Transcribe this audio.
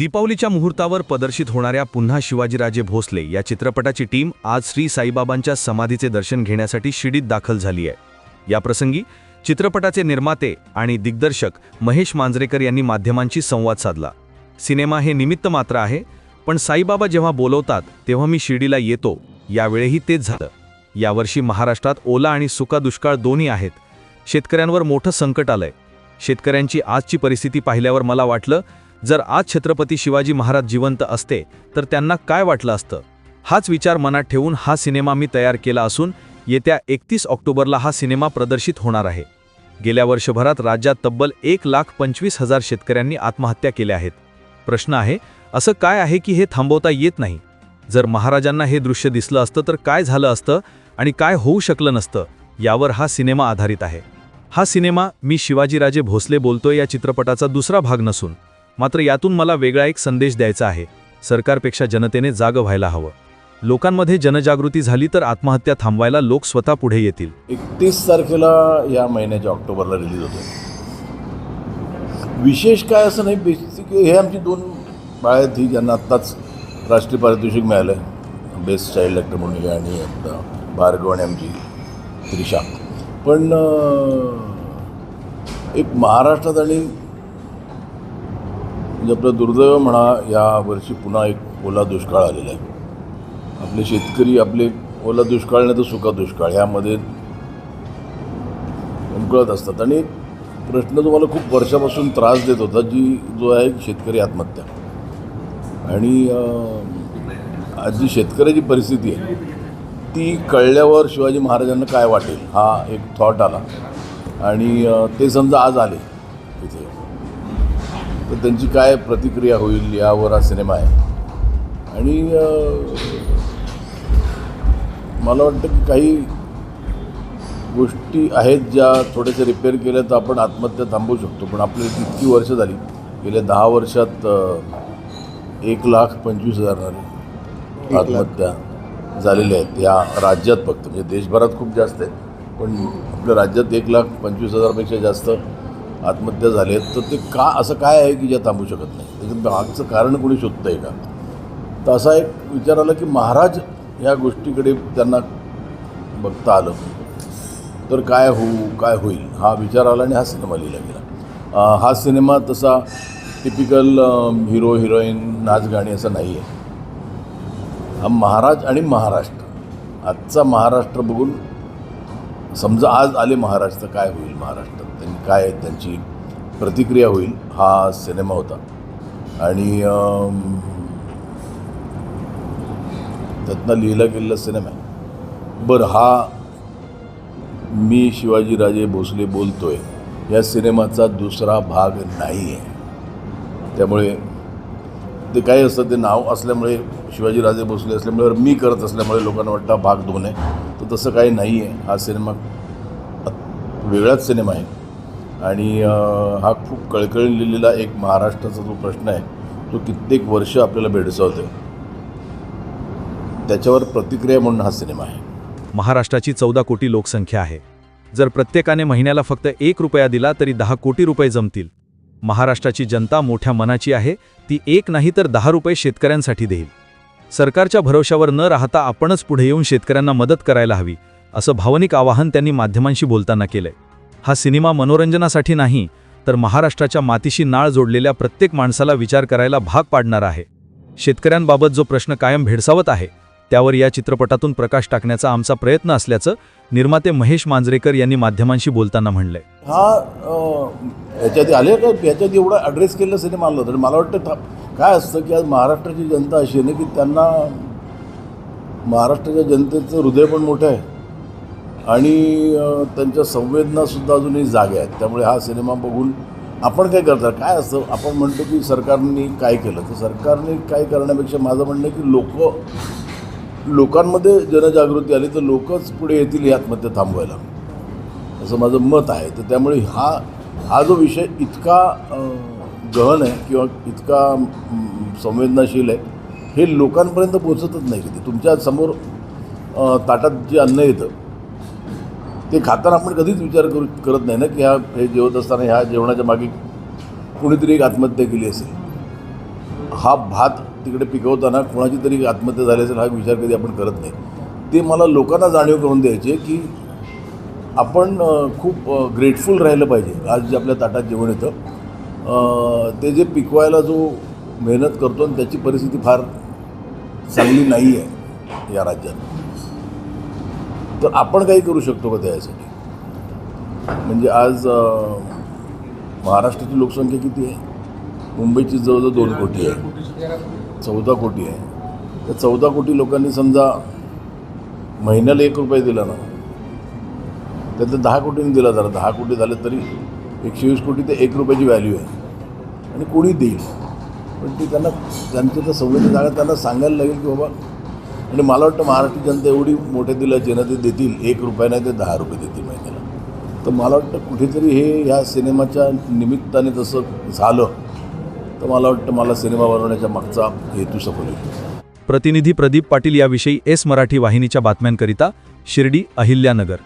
दीपावलीच्या मुहूर्तावर प्रदर्शित होणाऱ्या पुन्हा शिवाजीराजे भोसले या चित्रपटाची टीम आज श्री साईबाबांच्या समाधीचे दर्शन घेण्यासाठी शिडीत दाखल झाली आहे. याप्रसंगी चित्रपटाचे निर्माते आणि दिग्दर्शक महेश मांजरेकर यांनी माध्यमांशी संवाद साधला. सिनेमा हे निमित्त मात्र आहे पण साईबाबा जेव्हा बोलवतात तेव्हा मी शिर्डीला येतो यावेळीही तेच झालं. यावर्षी महाराष्ट्रात ओला आणि सुका दुष्काळ दोन्ही आहेत. शेतकऱ्यांवर मोठं संकट आलंय. शेतकऱ्यांची आजची परिस्थिती पाहिल्यावर मला वाटलं जर आज छत्रपती शिवाजी महाराज जिवंत असते तर त्यांना काय वाटलं असतं? हाच विचार मनात ठेवून हा सिनेमा मी तयार केला असून येत्या एकतीस ऑक्टोबरला हा सिनेमा प्रदर्शित होणार आहे. गेल्या वर्षभरात राज्यात तब्बल एक लाख पंचवीस हजार शेतकऱ्यांनी आत्महत्या केल्या आहेत. प्रश्न आहे असं काय आहे की हे थांबवता येत नाही? जर महाराजांना हे दृश्य दिसलं असतं तर काय झालं असतं आणि काय होऊ शकलं नसतं यावर हा सिनेमा आधारित आहे. हा सिनेमा मी शिवाजीराजे भोसले बोलतोय या चित्रपटाचा दुसरा भाग नसून. मात्र यातून मला वेगळा एक संदेश द्यायचा आहे. सरकारपेक्षा जनतेने जाग व्हायला हवं. लोकांमध्ये जनजागृती झाली तर आत्महत्या थांबवायला लोक स्वतः पुढे येतील. एकतीस तारखेला या महिन्याच्या ऑक्टोबरला रिलीज होतो विशेष काय असं नाही बेसिक हे आमची दोन बाळ आहेत ही ज्यांना आत्ताच राष्ट्रीय पारितोषिक मिळालं आहे बेस्ट चाइल्ड ॲक्टर म्हणून आणि भार्गव आणि आमची त्रिशा. पण एक महाराष्ट्रात आणि म्हणजे आपलं दुर्दैव म्हणा या वर्षी पुन्हा एक ओला दुष्काळ आलेला आहे. आपले शेतकरी आपले ओला दुष्काळ नाही तर सुका दुष्काळ ह्यामध्ये उमकळत असतात. आणि प्रश्न तुम्हाला खूप वर्षापासून त्रास देत होता जी जो आहे शेतकरी आत्महत्या. आणि आज जी शेतकऱ्याची परिस्थिती आहे ती कळल्यावर शिवाजी महाराजांना काय वाटेल हा एक थॉट आला. आणि ते समजा आज आले इथे. तर त्यांची काय प्रतिक्रिया होईल यावर हा सिनेमा आहे. आणि मला वाटतं की काही गोष्टी आहेत ज्या थोड्याशा रिपेअर केल्या तर आपण आत्महत्या थांबवू शकतो. पण आपल्याला इतकी वर्ष झाली गेल्या दहा वर्षात एक लाख पंचवीस हजार आत्महत्या झालेल्या आहेत. या राज्यात फक्त. म्हणजे देशभरात खूप जास्त आहेत. पण आपल्या राज्यात एक लाख पंचवीस हजारपेक्षा जास्त आत्महत्या झाल्या आहेत तर ते का असं काय आहे की ज्या थांबू शकत नाही? त्याच्यात मागचं कारण कोणी शोधतं आहे का? तर असा एक विचार आला की महाराज या गोष्टीकडे त्यांना बघता आलं. तर काय होऊ काय होईल? हा विचार आला आणि हा सिनेमा लिहिला गेला. हा सिनेमा तसा टिपिकल हिरो हिरोईन नाच गाणी असं नाही आहे. हा महाराज आणि महाराष्ट्र. आजचा महाराष्ट्र बघून समजा आज आले महाराष्ट्र काय होईल महाराष्ट्रात? त्यांनी काय त्यांची प्रतिक्रिया होईल हा सिनेमा होता. आणि त्यातनं लिहिला गेलेला सिनेमा आहे. बरं हा मी शिवाजीराजे भोसले बोलतोय या सिनेमाचा दुसरा भाग नाही आहे त्यामुळे ते काही असतं ते नाव असल्यामुळे शिवाजीराजे भोसले असल्यामुळे मी करत असल्यामुळे लोकांना वाटतं भाग दोन आहे तसं काही नाही आहे हा सिनेमा वेगळाच सिनेमा आहे. आणि हा खूप कळकळलेला एक महाराष्ट्राचा जो प्रश्न आहे तो कित्येक वर्ष आपल्याला भेडसावतोय. त्याच्यावर प्रतिक्रिया म्हणून हा सिनेमा आहे. महाराष्ट्राची चौदा कोटी लोकसंख्या आहे. जर प्रत्येकाने महिन्याला फक्त एक रुपया दिला तरी दहा कोटी रुपये जमतील. महाराष्ट्राची जनता मोठ्या मनाची आहे ती एक नाही तर दहा रुपये शेतकऱ्यांसाठी देईल. सरकारच्या भरोशावर न राहता आपणच पुढे येऊन शेतकऱ्यांना मदत करायला हवी असं भावनिक आवाहन त्यांनी माध्यमांशी बोलताना केलंय. हा सिनेमा मनोरंजनासाठी नाही तर महाराष्ट्राच्या मातीशी नाळ जोडलेल्या प्रत्येक माणसाला विचार करायला भाग पाडणार आहे. शेतकऱ्यांबाबत जो प्रश्न कायम भेडसावत आहे त्यावर या चित्रपटातून प्रकाश टाकण्याचा आमचा प्रयत्न असल्याचं निर्माते महेश मांजरेकर यांनी माध्यमांशी बोलताना म्हणलंय. हा याच्यात आले का? याच्यात एवढा ॲड्रेस केलेला सिनेमा आला तर मला वाटतं काय असतं की आज महाराष्ट्राची जनता अशी आहे ना की त्यांना महाराष्ट्राच्या जनतेचं हृदय पण मोठं आहे. आणि त्यांच्या संवेदनासुद्धा अजूनही जागे आहेत. त्यामुळे हा सिनेमा बघून आपण काय करतात? काय असतं? आपण म्हणतो की सरकारने काय केलं? तर सरकारने काय करण्यापेक्षा माझं म्हणणं आहे की लोक लोकांमध्ये जनजागृती आली तर लोकच पुढे येतील ही आत्महत्या थांबवायला. असं माझं मत आहे. तर त्यामुळे हा हा जो विषय इतका गहन आहे किंवा इतका संवेदनाशील आहे हे लोकांपर्यंत पोचतच नाही कधी. तुमच्यासमोर ताटात जे अन्न येतं ते खाताना आपण कधीच विचार करू करत नाही ना की ह्या हे जेवत असताना ह्या जेवणाच्या मागे कुणीतरी एक आत्महत्या केली असेल. हा भात तिकडे पिकवताना कोणाची तरी आत्महत्या झाली असेल हा विचार कधी आपण करत नाही. ते मला लोकांना जाणीव करून द्यायचे की आपण खूप ग्रेटफुल राहिलं पाहिजे. आज जे आपल्या ताटात जेवण येतं ते जे पिकवायला जो मेहनत करतो आणि त्याची परिस्थिती फार चांगली नाही आहे या राज्यात. तर आपण काही करू शकतो का त्यासाठी? म्हणजे आज महाराष्ट्राची लोकसंख्या किती आहे? मुंबईची जवळजवळ दोन कोटी आहे. चौदा कोटी आहे. तर चौदा कोटी लोकांनी समजा महिन्याला एक रुपये दिला ना त्यातलं दहा कोटींनी दिला जरा दहा कोटी झाले तरी एकशे वीस कोटी ते एक रुपयाची व्हॅल्यू आहे. आणि कोणी देईल? पण ते त्यांना त्यांच्या त्या सवयीची जागा त्यांना सांगायला लागेल की बाबा आणि मला वाटतं महाराष्ट्र जनता एवढी मोठ्या दिलाची ना ते देतील एक रुपया नाही ते दहा रुपये देतील महिन्याला. तर मला वाटतं कुठेतरी हे ह्या सिनेमाच्या निमित्ताने जसं झालं तर मला वाटतं मला सिनेमा बनवण्याच्या मागचा हेतू सफल होईल प्रतिनिधी प्रदीप पाटील याविषयी एस मराठी वाहिनीच्या बातम्यांकरिता शिर्डी अहिल्यानगर.